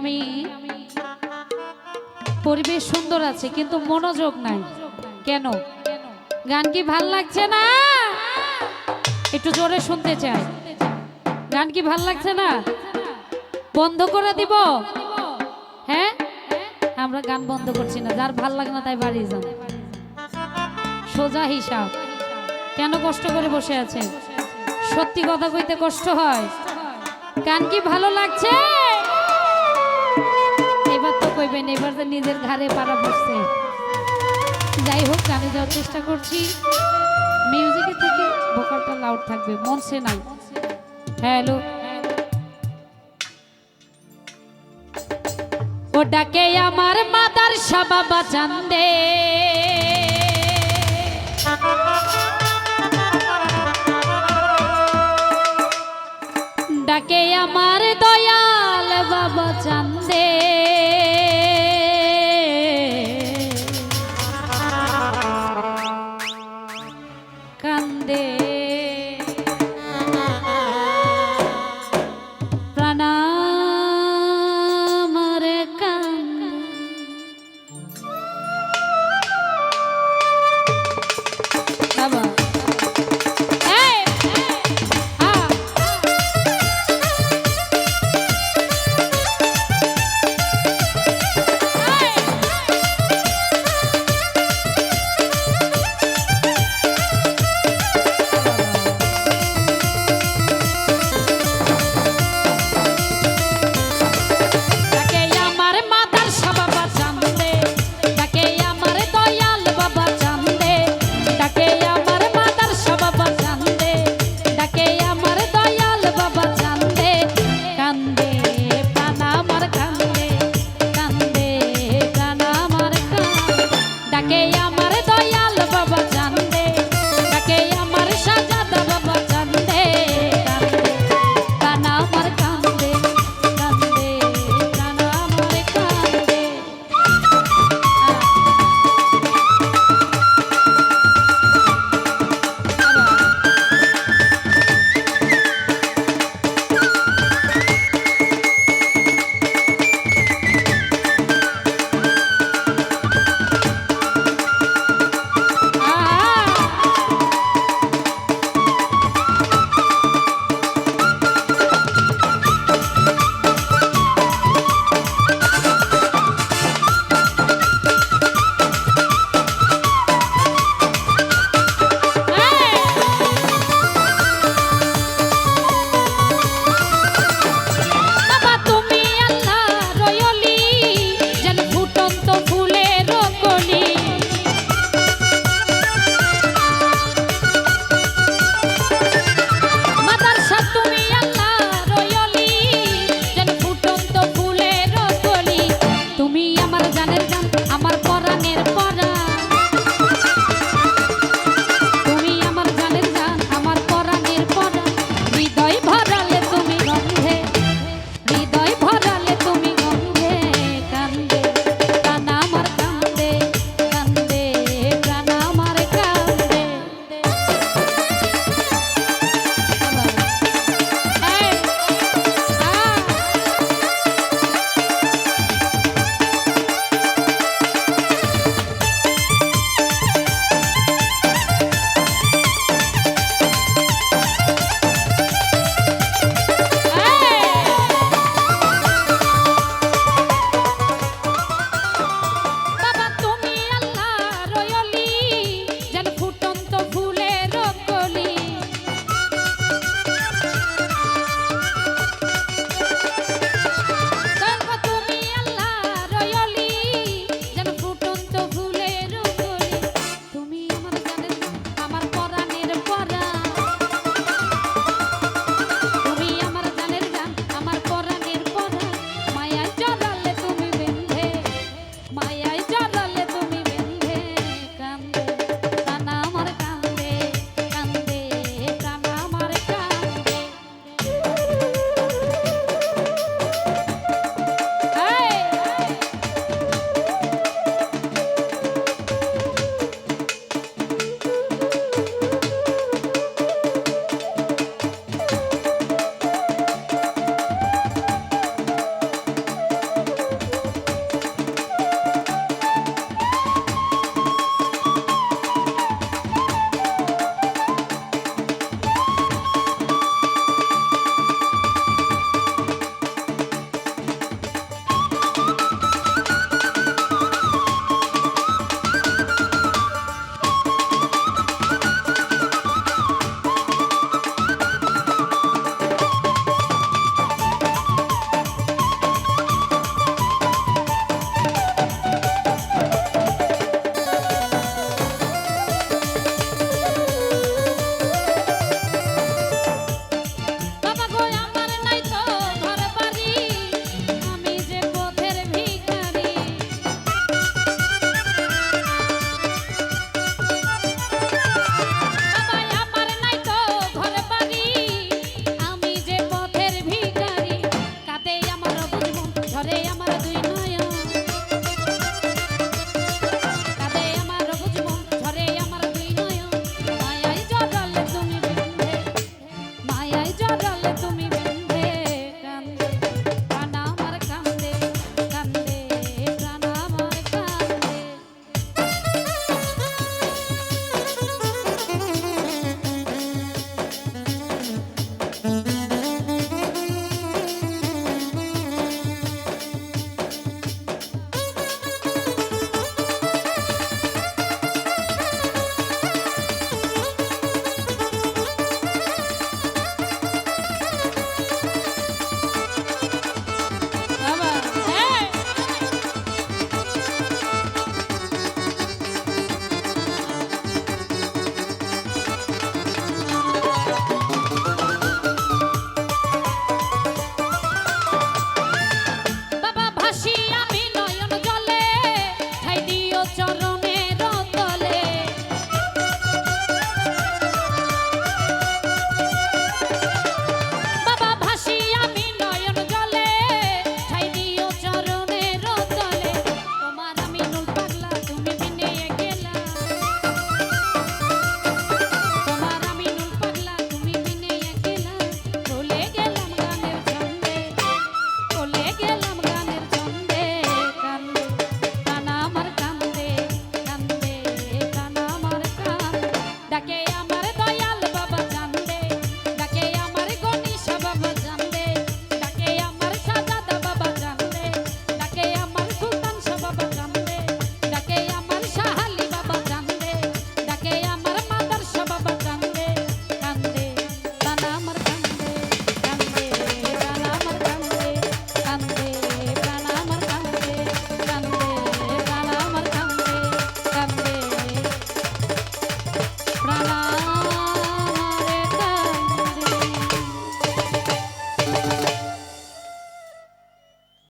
আমি পরিবেশ সুন্দর আছে, কিন্তু মনোযোগ নাই। কেন? গান কি ভালো লাগছে না? একটু জোরে শুনতে চাই। গান কি ভালো লাগছে না? বন্ধ করে দিব? হ্যাঁ? আমরা গান বন্ধ করছি না, যার ভালো লাগে না তাই বাড়ি যান। সোজা হিসাব। কেন কষ্ট করে বসে আছেন? সত্যি কথা কইতে কষ্ট হয়। গান কি ভালো লাগছে? তো এবার তো নিজের ঘাড়ে পাড়া বসছে যাই হোক, গানে যাওয়ার চেষ্টা করছি। মিউজিকের থেকে ভোকালটা লাউড থাকবে মনসে নাই। হ্যালো ও ডাকে, আমার মাদার সাবাবা দে। ডাকে, আমার দয়াল বাবা চান্দে